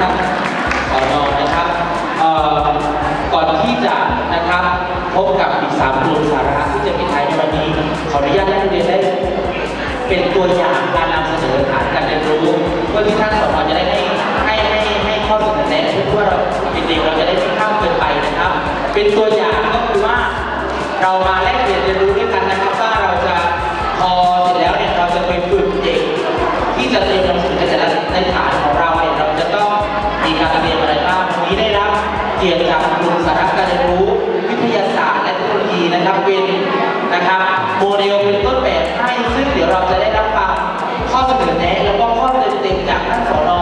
ท่านสอนอนะครับก่อนที่จะนะครับพบกับอีกสามกลุ่มสาระที่จะปิดท้ายในวันนี้ขออนุญาตให้นักเรียนได้เป็นตัวอย่างการนำเสนอฐานการเรียนรู้เพื่อที่ท่านสอนจะได้ให้ให้ให้ให้ข้อเสนอแนะเพื่อเราเป็นเด็กเราจะได้ไม่ข้ามเกินไปนะครับ เป็นตัวอย่างก็คือว่าเรามาแลกเปลี่ยนเรียนรู้ด้วยกันนะครับว่าเราจะพอเสร็จแล้วเนี่ยเราจะไปฝึกเด็กที่จะเตรียมหนังสือในแต่ละในฐาน เกี่ยวกับกลุ่มสาระการเรียนรู้ วิทยาศาสตร์และเทคโนโลยีนะครับเป็นนะครับโมเดลเป็นต้นแบบให้ซึ่งเดี๋ยวเราจะได้รับฟังข้อเสนอแนะแล้วก็ข้อเต็มๆจากท่านสอนอ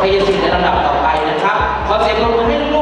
พยศิษฐ์ในลำดับต่อไปนะครับขอเสียงปรบมือให้ลูก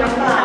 น้ำตา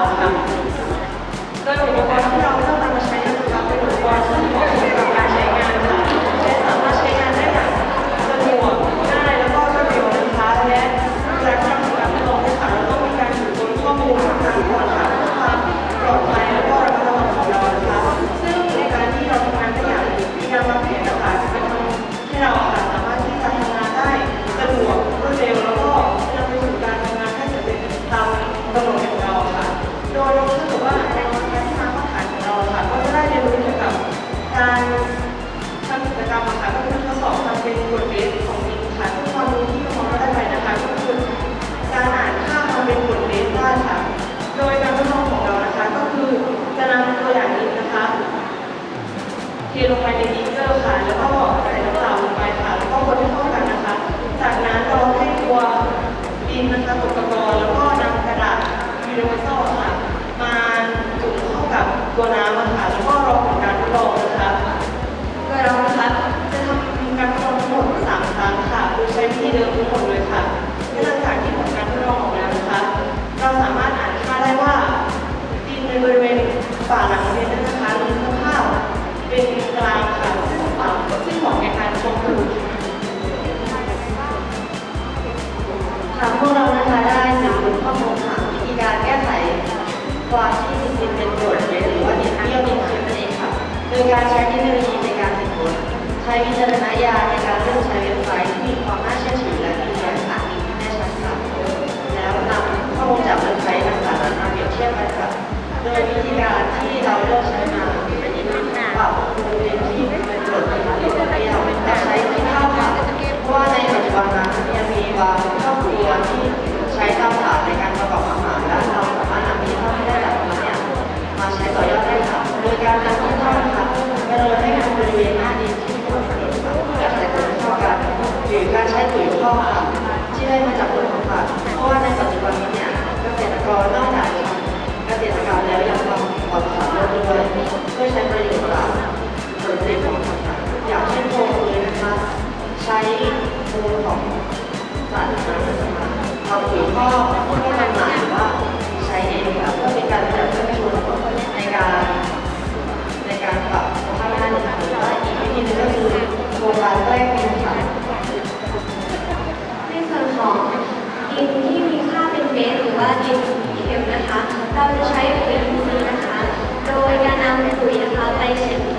ือว่าดินเข็มนะคะ เราจะใช้ปุ๋ยนทรีย์นะคะ โดยการนำปุ๋ยนะคะไปเช่ด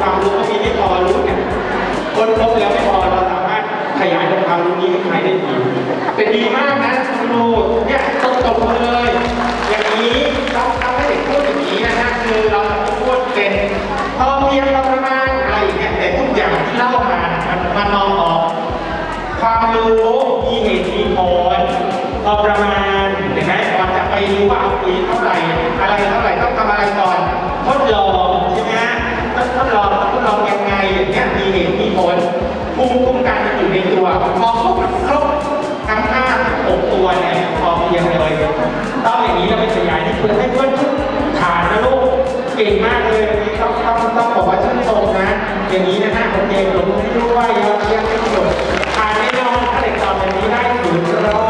ความรู้ก็มีไม่พอรู้เนี่ยคนพบแล้วไม่พอเราสามารถขยายองความรู้นี้ให้ขายได้ดีเป็นดีมากนะคุณครูเนี่ยต้องตบเลย อย่างนี้เราทำให้เด็กพูดอย่างนี้นะฮะคือเราพูดเป็นพอเพียงประมาณอะไรเนี่ยแต่ทุกอย่างที่เล่ามานมันมองออกความรู้มีเหตุมีผลพอประมาณเห็นไหมก่อนจะไปรู้ว่าเอาปุ๋ยเท่าไหร่อะไรเท่าไหร่ต้องทำอะไรก่อนทดลอง อย่างเงี้ยมีเหตุมีผลภูมิคุ้มกันมันอยู่ในตัวพอครบครบทั้งห้าหกตัวเนี่ยพอเพียงเลยต้องอย่างนี้เราไปขยายที่เพื่อนให้เพื่อนทุกฐานนะลูกเก่งมากเลยต้องต้องต้องบอกว่าชื่นชมนะ อย่างนี้นะฮะผมเองผมไม่รู้ว่ายอดเยี่ยมที่สุดผ่านแน่นอนถ้าเด็กตอนแบบนี้ได้ถือว่า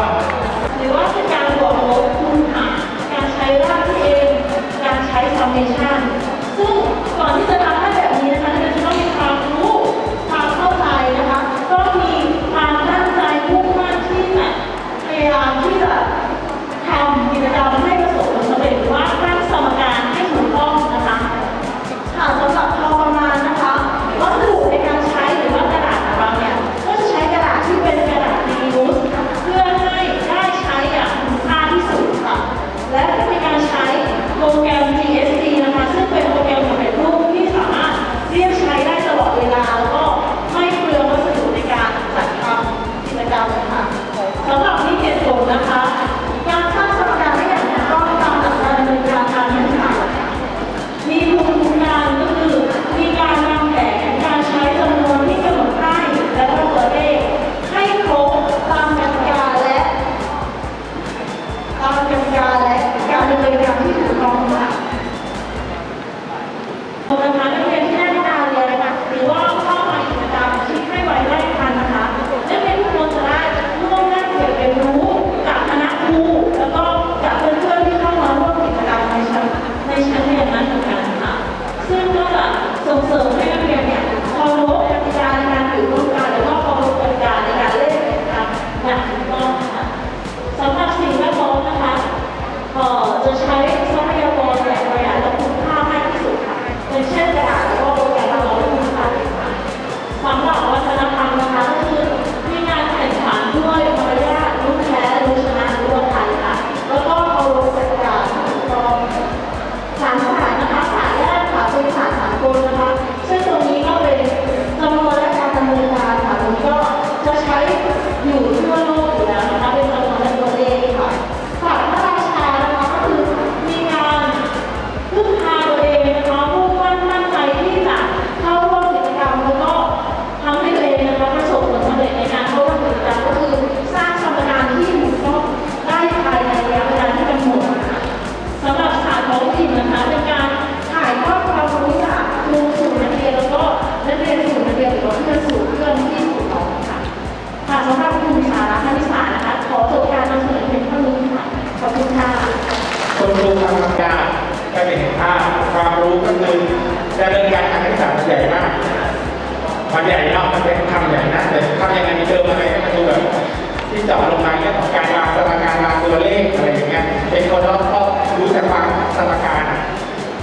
จาะลงมาเรื่องของการวางสมการวางตัวเลขอะไรอย่างเงี้ยเป็นคนรอบครอบรู้จักวางสมการอะ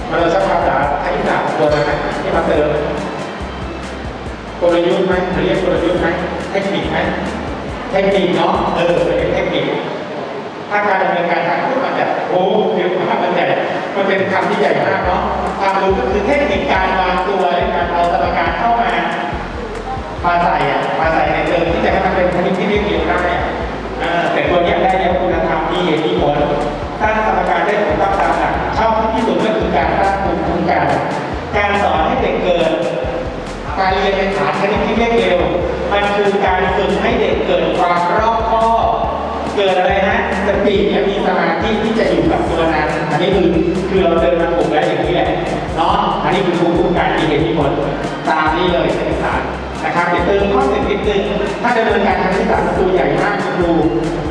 มาเราชอบภาษาคณิตศาสตร์ตัวนั้นนะที่มาเติมกลยุทธ์ไหมเรียกกลยุทธ์ไหมเทคนิคไหมเทคนิคเนาะเออเป็นเทคนิคถ้าการดำเนินการทางพูดมันจะโอ้เรียกว่ามันใหญ่มันเป็นคำที่ใหญ่มากเนาะความรู้ก็คือเทคนิคการวางตัวในการเอาสมการเข้ามามาใส่อะมาใส่ในเติมที่จะให้มันเป็นคณิตที่เรียกเรียงได้อะ แต่ตัวนี้ได้แล้วคุณธรรมมีเหตุมีผลสร้างสมการได้ผลต้งตามหลักชอบที่สุดก็คือการสร้างภูมิคุ้มกันการสอนให้เด็กเกิด การเรียนในฐานคณิตที่เรียกเร็ว มันคือการฝึกให้เด็กเกิดความรอบคอบเกิดอะไรฮะสติและมีสมาธิที่จะอยู่กับตัวนั้น อันนี้คือคือเราเดินมาถูกแล้วอย่างนี้แหละเนาะอันนี้คือภูมิคุ้มกันมีเหตุมีผลตามนี้เลยคณิตศารนะครับเดี๋ยวเติมข้อสิบนิดนึงถ้าดำเนินการคณิตศาสตร์มันตัวใหญ่มาก คุณครู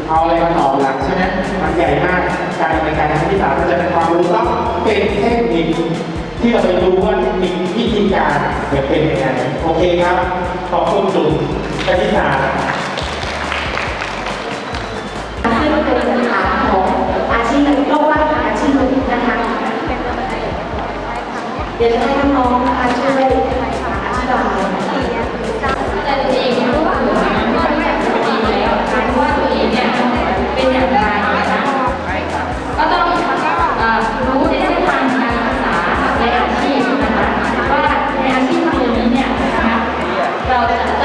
เอาอะไรมาตอบหลักใช่ไหมมันใหญ่มาก การดำเนินการคณิตศาร์มันจะเป็นความรู้ต้องเป็นเทคนิคที่เราไปรู้ว่าเทคนิควิธีการจะเป็นยังไงโอเคครับ ขอบคุณคุณคณิตศาร์ซึ่งเป็นฐานของอาชีพโลกว่าอาชีพนะคะ เดี๋ยวจะให้น้องๆนะคะช่วย เราจ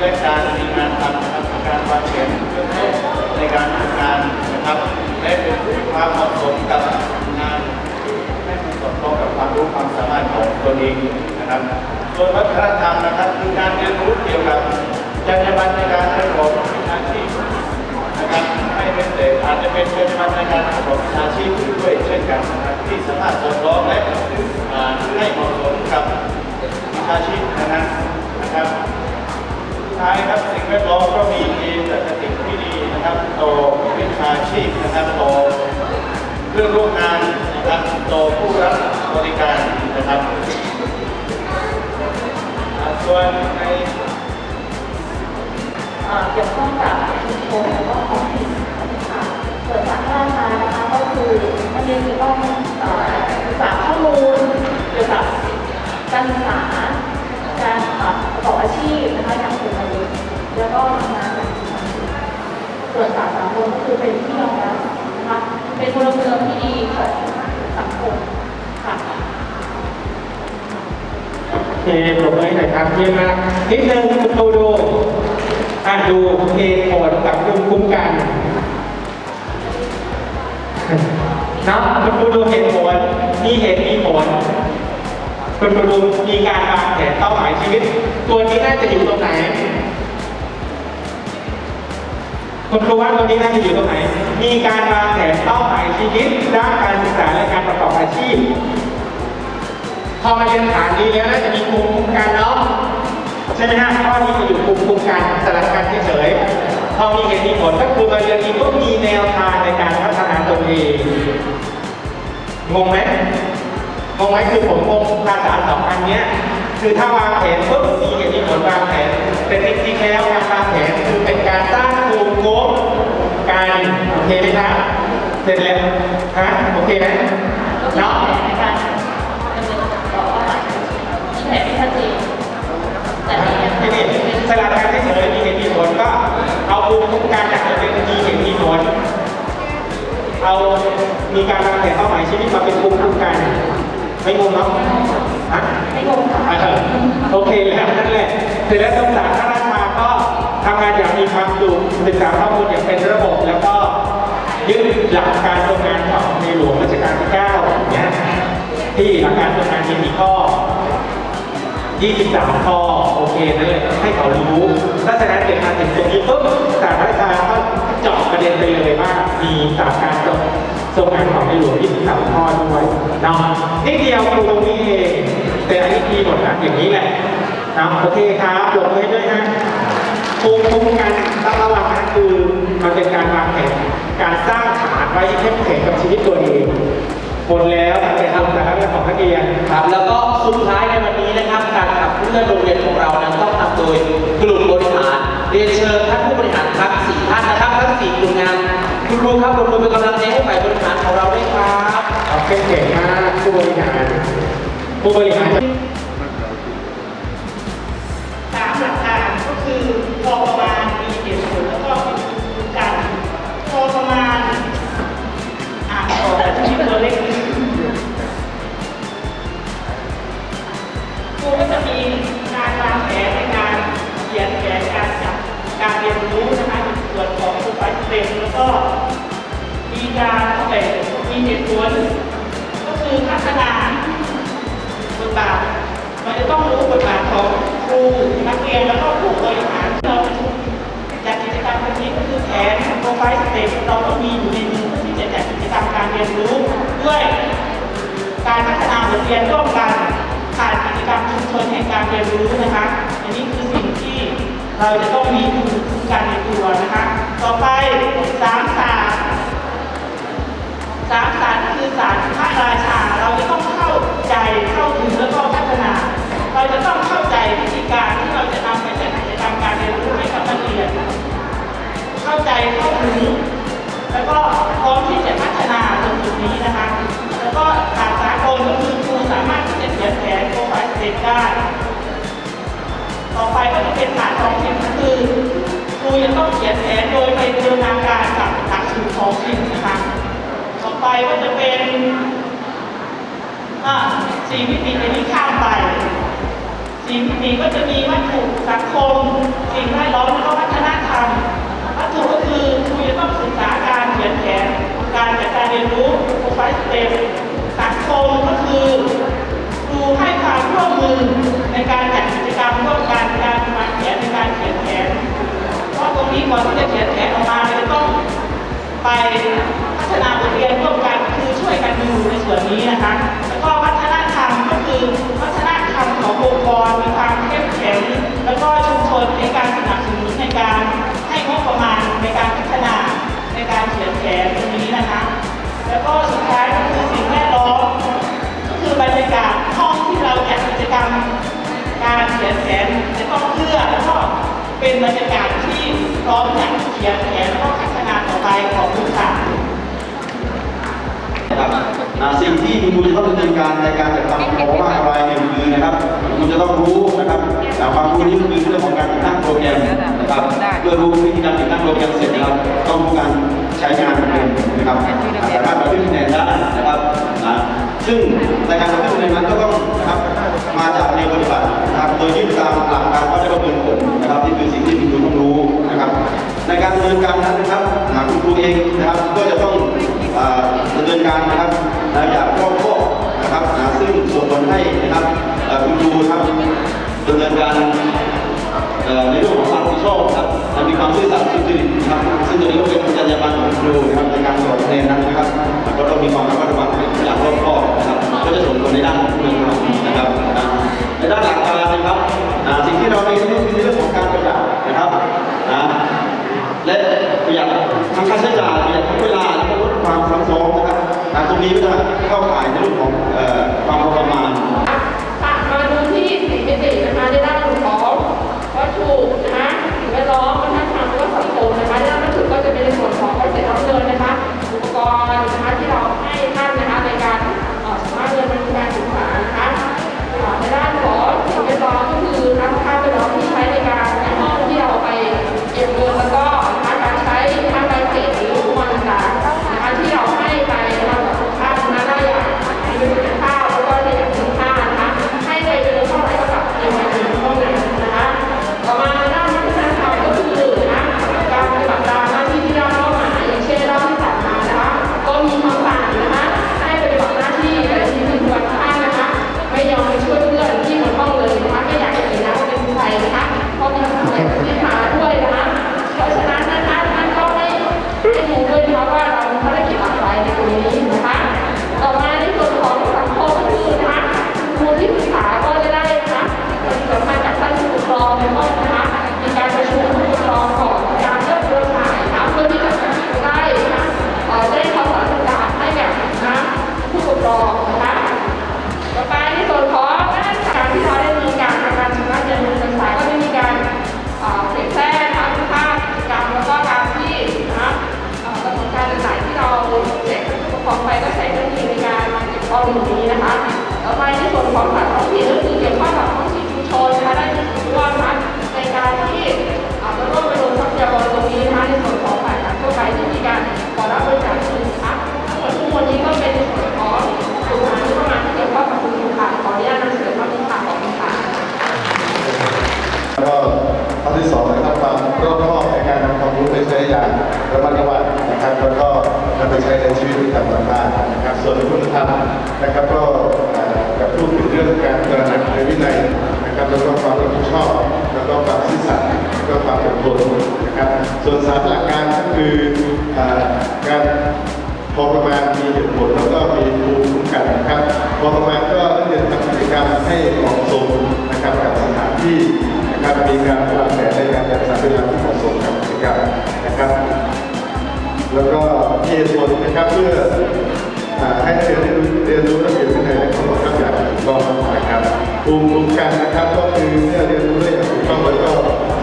และการมีงานทำนะครับการวางแผนเรื่องในการทำงานนะครับ และเป็นความเหมาะสมกับงานที่ให้มันสอดคล้องกับความรู้ความสามารถของตนเองนะครับส่วนวัฒนธรรมนะครับคือการเรียนรู้เกี่ยวกับจรรยาบรรณในการประกอบอาชีพนะครับไม่เป็นแต่อาจจะเป็นจรรยาบรรณในการประกอบอาชีพด้วยเช่นกันนะครับที่สามารถสอดคล้องและให้เหมาะสมกับวิชาชีพนะครับนะครับ ท้ายครับสิ่งแวดล้อมก็มีเกณฑ์และกติกที่ดีนะครับต่อวิชาชีพนะครับต่อเพื่อนร่วมงานนะครับต่อผู้รับบริการนะครับส่วนในเกี่ยวข้องกับชุมชนแล้วก็ท้องถิ่นค่ะส่วนจากราชานะคะก็คือนักเรียนจะต้องศึกษาข้อมูลเกี่ยวกับการศึกษาการประกอบอาชีพนะคะ แล้วก็ทำงานอย่างมีความสุขส่วนสาสากลก็คือเป็นที่ยอมรับนะคะเป็นพลเมืองที่ดีของสังคมค่ะโอเคปรบมือให้หน่อยครับเยี่ยมมากนิดนึงคุณครูดูอะดูเหตุผลกับภูมิคุ้มกันนะคุณครูดูเหตุผลมีเหตุมีผลคุณครูดูมีการวางแผนเป้าหมายชีวิต ตัวนี้น่าจะอยู่ตรงไหน คุณครูว่าตัวนี้น่าจะอยู่ตรงไหน มีการวางแผนเป้าหมายชีวิตด้านการศึกษาและการประกอบอาชีพ พอมาเรียนฐานนี้แล้วน่าจะมีภูมิคุ้มกันเนาะใช่ไหมฮะข้อนี้จะอยู่ภูมิคุ้มกันสลับกันเฉยๆพอมีเหตุมีผลก็คือมาเรียนนี้ก็มีแนวทางในการพัฒนาตนเองงงไหมงงไหมคือผมงงภาษาสองอันเนี้ย คือถ้าวางแผนปุ๊บมีเหตุมีผลวางแผนแต่จริงๆแล้วการวางแผนคือเป็นการสร้างภูมิคุ้มกันโอเคไหมครับเสร็จแล้วฮะโอเคไหมก็คือเนาะแผนในการดำเนินต่อเป้าหมายที่แผนไม่ชัดเจนแต่ในทีนี้สลับกันเฉยๆมีเหตุมีผลก็เอาภูมิคุ้มกันจากจะเป็นมีเหตุมีผลเอามีการวางแผนเป้าหมายชีวิตมาเป็นภูมิคุ้มกันไม่งงเนาะฮะไม่งงค่ะอ่า โอเคแล้วนั่นแหละเสร็จแล้วสงสารข้าราชการก็ทำงานอย่างมีความสุขศึกษาข้อมูลอย่างเป็นระบบแล้วก็ยึดหลักการทำงานของในหลวงรัชกาลที่9อย่างเงี้ยที่หลักการทำงานมีกี่ข้อ 23 ข้อโอเคนั่นแหละให้เขารู้ถ้าฉะนั้นเกิดมาถึงตรงนี้ปุ๊บสารรัฐาก็เจาะประเด็นไปเลยว่ามีสามการทร งทรงงานของในหลวง23ข้อดด้วยเนาะนิดเดียวครูตรงนี้เองแต่อันนี้ดีหมดนะอย่างนี้แหละนะโอเคครับปรบไว้ด้วยนะภูมิคุ้มกันต้องระวังนะคือมันเป็นการวางแผนการสร้างฐานไว้เข้มแข็งกับชีวิตตัวเองหมดแล้วในคำสารของนักเรียนครับ แล้วก็สุดท้ายในวันนี้นะครับ การขับเคลื่อนโรงเรียนของเรานั้นต้องทำโดยกลุ่มบริหารเรียนเชิญท่านผู้บริหารทั้งสี่ท่านนะครับทั้งสี่กลุ่มงานคุณครูครับรบกวนเป็นกำลังใจ ของเราด้วยครับเอาเข้มแข็งมากผู้บริหารผู้บริหาร รียนแล้วก็ผู้บริหารเราประชุมจัดกิจกรรมวันนี้ก็คือแผนโปรไฟล์สเต็ปเราต้องมีอยู่ในมือเพื่อที่จะจัดกิจกรรมการเรียนรู้ด้วยการพัฒนาบทเรียนร่วมกันผ่านกิจกรรมชุมชนแห่งการเรียนรู้นะคะอันนี้คือสิ่งที่เราจะต้องมีมิคุ้มกันในตัวนะคะ ต่อไปสามศาสตร์สามสารคือสารพระราชา เราจะต้องเข้าใจเข้าถึงแล้วก็พัฒนา เราจะต้อง เข้าใจเข้าถึงแล้วก็พร้อมที่จะพัฒนาตรงจุดนี้นะคะ แล้วก็ศาสตร์สากลก็คือครูสามารถที่จะเขียนแผนโปรไฟล์สเต็ปได้ ต่อไปก็จะเป็นฐานท้องถิ่นก็คือครูจะต้องเขียนแผนโดยไปบูรณาการกับหลักสูตรท้องถิ่นนะคะ ต่อไปก็จะเป็นอ่าสี่มิติอันนี้ข้ามไปสี่มิติก็จะมีวัตถุสังคม สิ่งแวดล้อมแล้วก็วัฒนธรรม วัตถุก็คือคุณจะต้องศึกษาการเขียนแผนการจัดการเรียนรู้โปรไฟล์สเต็ป กรรมการเขียนแผนจะต้องเพื่อแล้วก็เป็นบรรยากาศที่พร้อมจะเขียนแผนแล้วก็พัฒนาต่อไปของทุกค่ะนะครับสิ่งที่คุณจะต้องดำเนินการในการจัดทำของว่ารายหนึ่งคือนะครับคุณจะต้องรู้นะครับอ่ความรู้นี้คือเรื่องของการติดตั้งโปรแกรมนะครับเพื่อรู้วิธีการติดตั้งโปรแกรมเสร็จนะครับต้องรู้การใช้งานเป็นนะครับอ่าสามารถบันทึกคะแนนได้นะครับซึ่งในการบันทึกคะแนนนั้นก็ต้อง มาจากในปฏิบัตินะครับโดยยึดตามหลักการว่าได้ประเมินผลนะครับนี่คือสิ่งที่คุณครูต้องรู้นะครับ ในการดำเนินการนั้นนะครับหาคุณครูเองนะครับก็จะต้องดำเนินการนะครับนะอย่างรอบคอบนะครับอ่าซึ่งส่งผลให้นะครับคุณครูครับดำเนินการ ในเรื่องของความรับผิดชอบครับและมีความซื่อสัตย์สุจริตนะครับซึ่งตัวนี้ก็เป็นจรรยาบรรณของครูนะครับในการสอนคะแนนนั้นนะครับก็ต้องมีความระมัดระวังอย่างรอบคอบนะครับก็จะส่งผลในด้านของครรมนะครับในด้านหลักการนะครับสิ่งที่เราเรียนก็คือเรื่องของการประหยัดนะครับนะและประหยัดทั้งค่าใช้จ่ายประหยัดทั้งเวลาและก็ลดความซับซ้อนนะครับตรงนี้ก็จะเข้าข่ายในเรื่องของความพอประมาณ Thank you. ระมัดระวังนะครับแล้วก็นำไปใช้ในชีวิตประจำวันบ้านนะครับ ส่วนคุณธรรมนะครับก็กับพูดถึงเรื่องการตระหนักในวินัยนะครับแล้วก็ความรับผิดชอบแล้วก็ความซื่อสัตย์ก็ความอดทนนะครับส่วนสามหลักการก็คือการพอประมาณมีเหตุผลแล้วก็มีภูมิคุ้มกันนะครับพอประมาณก็เรียนทำกิจกรรมให้เหมาะสมนะครับกับสถานที่นะครับมีการวางแผนในการจัดสรรเวลาที่เหมาะสมกับ นะครับ แล้วก็มีเหตุผลนะครับเพื่ออให้เรียนได้รู้เรียนรู้ระเบียบวินัยและข้อบังคับอย่างถูกต้องนะครับภูมิคุ้มกันนะครับก็คือเมื่อเรียนรู้ได้อย่างถูกต้องแล้วก็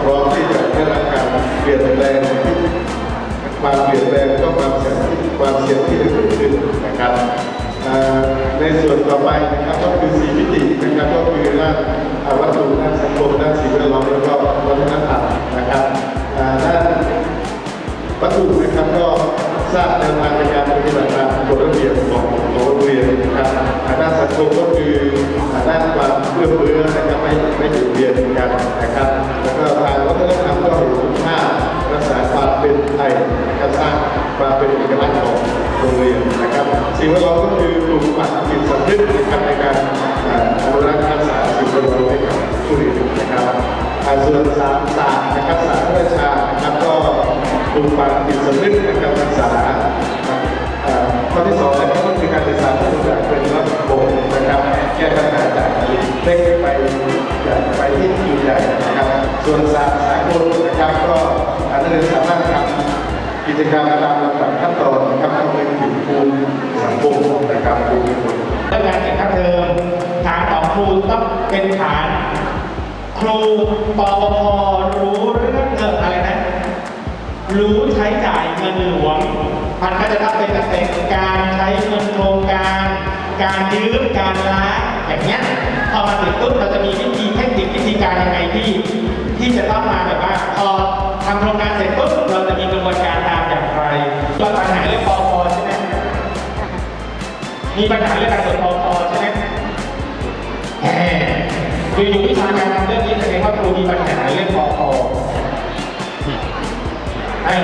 พร้อมที่จะได้รับการเปลี่ยนแปลงความเปลี่ยนแปลงก็ความเสี่ยงที่ความเสี่ยงที่จะเกิดขึ้นนะครับในส่วนต่อไปนะครับก็คือสีมิตินะครับก็คือด้านอ่าวัตถุ ทราบแนวทางในการปฏิบัติตามกฎระเบียบของของโรงเรียนนะครับอาด้านสังคมก็คืออ่าด้านความเพื่อเพื่อนะครับไม่ไม่หยุดเรียนกันนะครับแล้วก็ทางวัฒนธรรมก็เห็นคุณค่ารักษาความเป็นไทยนะครับสร้างความเป็นเอกลักษณ์ของโรงเรียนนะครับ สิ่งแวดล้อมก็คือปลูกฝังจิตสำนึกนะครับในการอนุรักษ์รักษาสิ่งแวดล้อมให้กับผู้เรียนนะครับอ่าส่วนสามศาสตร์นะครับศาสตร์ระราชานะครับ ปลูกฝังจิตสำนึกนะครับรักษาข้อที่สองนะครับก็คือการศึกษาที่จะเป็นระบบนะครับแก้ปัญหาจากเล็กไปไปที่ใหญ่นะครับ ส่วนศาสตร์สากลนะครับก็อาจจะสามารถทำกิจกรรมตามลำดับขั้นตอนนะครับเข้าไปถึงภูมิสังคมนะครับภูมิคนเรื่องการเก็บค่าเทอมฐานของครูต้องเป็นฐาน ครูปอพรู้เรื่องเงินอะไรนะ รู้ใช้จ่ายเงินหลวงมันก็จะต้องเป็นตั้งแต่การใช้เงินโครงการ การยืมการล้างอย่างเงี้ยพอมาถึงปุ๊บเราจะมีวิธีเทคนิควิธีการยังไงที่ ที่จะต้องมาแบบว่าพอทำโครงการเสร็จปุ๊บเราจะมีกระบวนการตามอย่างไรเราปัญหาเรื่องปอพใช่ไหมมีปัญหาเรื่องการตรวจปอพใช่ไหมแหมคืออยู่วิชาการทำเรื่องนี้แสดงว่าครูมีปัญหาเรื่องปอพ เออ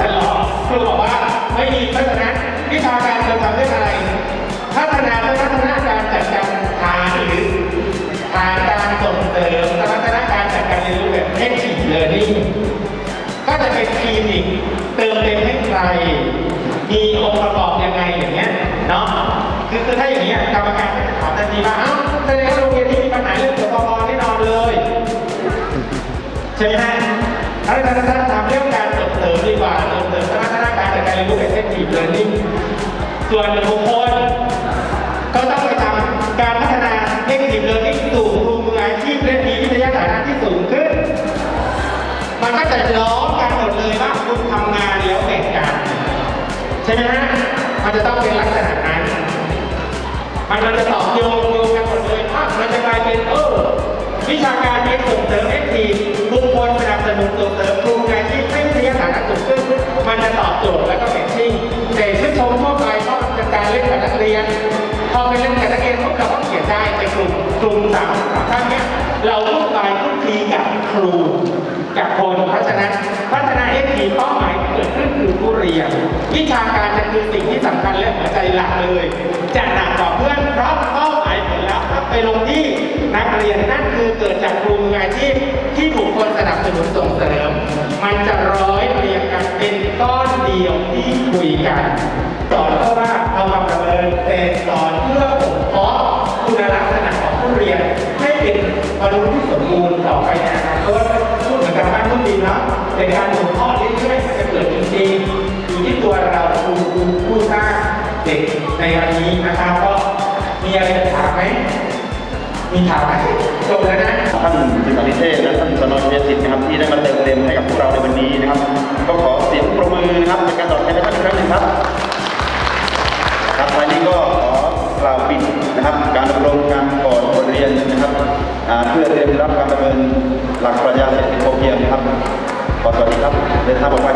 ท่านหลอกครูบอกว่าไม่มีพราะฉะนั้นวิชาการจะทำเรื่องอะไร พัฒนาพัฒนาการจัดการทานหรือทางการส่งเสริมพัฒนาการจัดการเรียนรู้แบบ active learning ก็จะเป็นคลินิกเติมเต็มให้ใคร มีองค์ประกอบยังไงอย่างเงี้ยเนาะคือคือถ้าอย่างเงี้ยกรรมการจะถามทันทีว่าเอ้า รจัดการเรียนรู้แบบ active learning ส่วนบุคคลก็ต้องไปทำการพัฒนา active learning สู่ครูมืออาชีพและมีวิทยาฐานะที่สูงขึ้น มันก็จะล้อกันหมดเลยว่าคุณทำงานแล้วแบ่งกันใช่ไหมฮะมันจะต้องเป็นลักษณะนั้น มันมันจะตอบโยงโยงกันหมดเลยภาพมันจะกลายเป็นเออวิชาการเป็นส่งเสริมเอทีบุคคลสนับสนุนส่งเสริมครูงานที่ให้ วิทยาฐานะสูงขึ้นมันจะตอบโจทย์แล้วก็เป็นที่แต่ชื่นชมทั่วไปเพราะมันเป็นการเล่นกับนักเรียน พอไปเล่นกับนักเรียนพวกเราก็เขียนได้ในกลุ่มกลุ่มสามสามท่านเนี้ยเราต้องไปคุกคีกับครูกับคนเพราะฉะนั้นพัฒนาเอทีเป้าหมายที่เกิดขึ้นคือผู้เรียน วิชาการจะคือสิ่งที่สำคัญและหัวใจหลักเลย จะหนักกว่าเพื่อนเพราะเป้า ไปลงที่นักเรียนนั่นคือเกิดจากครูมืออาชีพที่ถูกคนสนับสนุนส่งเสริม มันจะร้อยเรียงกันเป็นก้อนเดียวที่คุยกันสอนเพราะว่าเอามาประเมินแต่สอนเพื่อผมเพาะคุณลักษณะของผู้เรียนให้เป็นมนุษย์ที่สมบูรณ์ต่อไปในอนาคตพูดเหมือนกับบ้านทุกดินนะแต่การบ่มเพาะเรื่อยๆจะเกิดจริงๆอยู่ที่ตัวเราครูครูผู้สร้างเด็กในวันนี้นะครับก็ มีอะไรจะถามไหม มีถามไหมจบแล้วนะ ท่านจิตติเทศและท่านสนอยเยสิทธิ์นะครับที่ได้มาเติมเต็มให้กับพวกเราในวันนี้นะครับ ก็ขอเสียงปรบมือนะครับในการตอบแทนท่านอีกครั้งหนึ่งครับครับวันนี้ก็ขอกล่าวปิดนะครับ การดำรงการก่อนบทเรียนนะครับเพื่อเตรียมรับการดำเนินหลักปรัชญาเศรษฐกิจพอเพียงนะครับขอสวัสดีครับเดินทางปลอดภัย